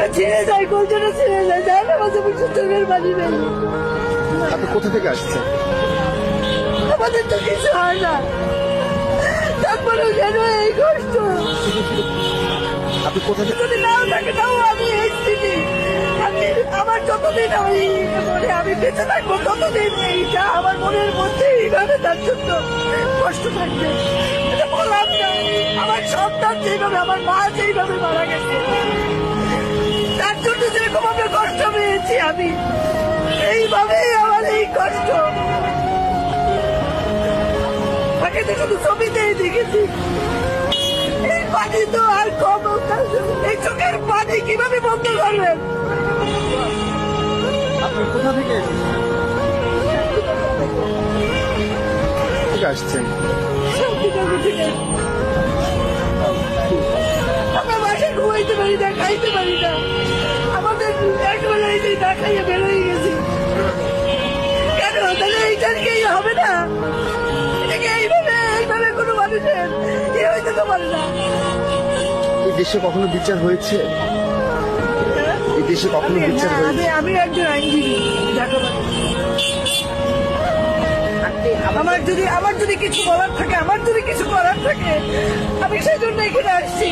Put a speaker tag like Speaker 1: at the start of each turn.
Speaker 1: বুকটা ছিঁড়ে যায় গোলটা ছিঁড়ে যায়। না মাঝে মাঝে চোখের পানি নেই।
Speaker 2: আপনি কোথা থেকে আসছেন?
Speaker 1: আমাদের তো কিছু হয় না। তারপরেও কেন এই কষ্ট।
Speaker 2: আপনি কোথা থেকে
Speaker 1: যদি নাও থাকে তাও আমি এই স্থিতি আমি আমার যতদিন আমি মনে আমি বেঁচে থাকব ততদিন এইটা আমার মনের মধ্যে এইভাবে তার জন্য কষ্ট থাকবে। এটা বললাম না আমার সন্তান যেভাবে আমার মা যেইভাবে মারা গেছে পেয়েছি আমি। এইভাবেই আমার এই কষ্ট। তাকে তো শুধু ছবিতেই দেখেছি। এই পানি তো আর কম এই চোখের পানি কীভাবে বন্ধ করবেন?
Speaker 2: আপনি কোথা থেকে থেকে আসছেন।
Speaker 1: আমরা বাসায় ঘুমাইতে পারি না খাইতে পারি না। আমাদের না খাইয়ে বেরোয় গেছি। কেন? তাহলে এইটার কি হবে না? এটাকে এইভাবে এইভাবে কোনো মানুষের ইয়ে হইতে তো পারে না?
Speaker 2: এই দেশে কখনো বিচার হয়েছে? এই দেশে কখনো বিচার
Speaker 1: না,
Speaker 2: হয়েছে?
Speaker 1: আমি একজন আইনজীবী আমার যদি আমার যদি কিছু বলার থাকে আমার যদি কিছু করার থাকে আমি সেই জন্য এখানে আসছি।